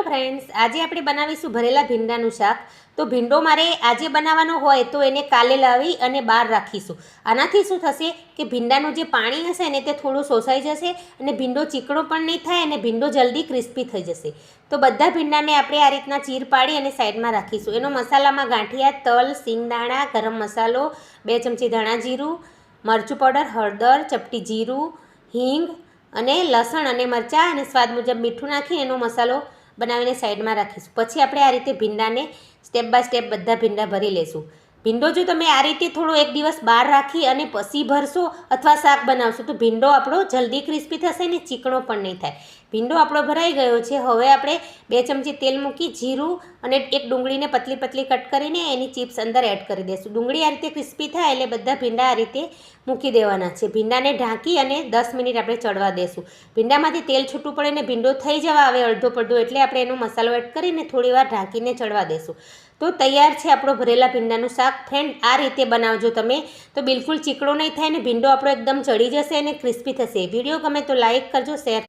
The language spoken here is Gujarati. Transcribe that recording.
હેલો ફ્રેન્ડ્સ, આજે આપણે બનાવીશું ભરેલા ભીંડાનું શાક. તો ભીંડો મારે આજે બનાવવાનો હોય તો એને કાલે લાવી અને બહાર રાખીશું. આનાથી શું થશે કે ભીંડાનું જે પાણી હશે ને તે થોડું શોષાઈ જશે અને ભીંડો ચીકણો પણ નહીં થાય અને ભીંડો જલ્દી ક્રિસ્પી થઈ જશે. તો બધા ભીંડાને આપણે આ રીતના ચીર પાડી અને સાઈડમાં રાખીશું. એનો મસાલામાં ગાંઠિયા, તલ, સિંગદાણા, ગરમ મસાલો, બે ચમચી ધાણા જીરું, મરચું પાવડર, હળદર, ચપટી જીરું, હિંગ અને લસણ અને મરચાં અને સ્વાદ મુજબ મીઠું નાખી એનો મસાલો બનાવીને સાઈડમાં રાખીશું. પછી આપણે આ રીતે ભીંડાને સ્ટેપ બાય સ્ટેપ બધા ભીંડા ભરી લેશું. ભીંડો જો તમે આ રીતે થોડો એક દિવસ બહાર રાખી અને પછી ભરશો અથવા શાક બનાવશો, તો ભીંડો આપણો જલ્દી ક્રિસ્પી થશે ને ચીકણો પણ નહીં થાય. ભીંડો આપણો ભરાઈ ગયો છે. હવે આપણે બે ચમચી તેલ મૂકી જીરું અને એક ડુંગળીને પતલી પતલી કટ કરીને એની ચિપ્સ અંદર એડ કરી દઈશું. ડુંગળી આ રીતે ક્રિસ્પી થાય એટલે બધા ભીંડા આ રીતે મૂકી દેવાના છે. ભીંડાને ઢાંકી અને દસ મિનિટ આપણે ચડવા દેશું ભીંડામાંથી તેલ છૂટું પડે ને ભીંડો થઈ જવા આવે અડધો પડધો એટલે આપણે એનો મસાલો એડ કરીને થોડી વાર ઢાંકીને ચડવા દેશું તો તૈયાર છે આપણો ભરેલા ભીંડાનું શાક. ફ્રેન્ડ, આ રીતે બનાવજો તમે. તો બિલકુલ ચીકણો નહીં થાય ને, ભીંડો આપણો એકદમ ચડી જશે અને ક્રિસ્પી થશે. વીડિયો ગમે તો લાઇક કરજો, શેર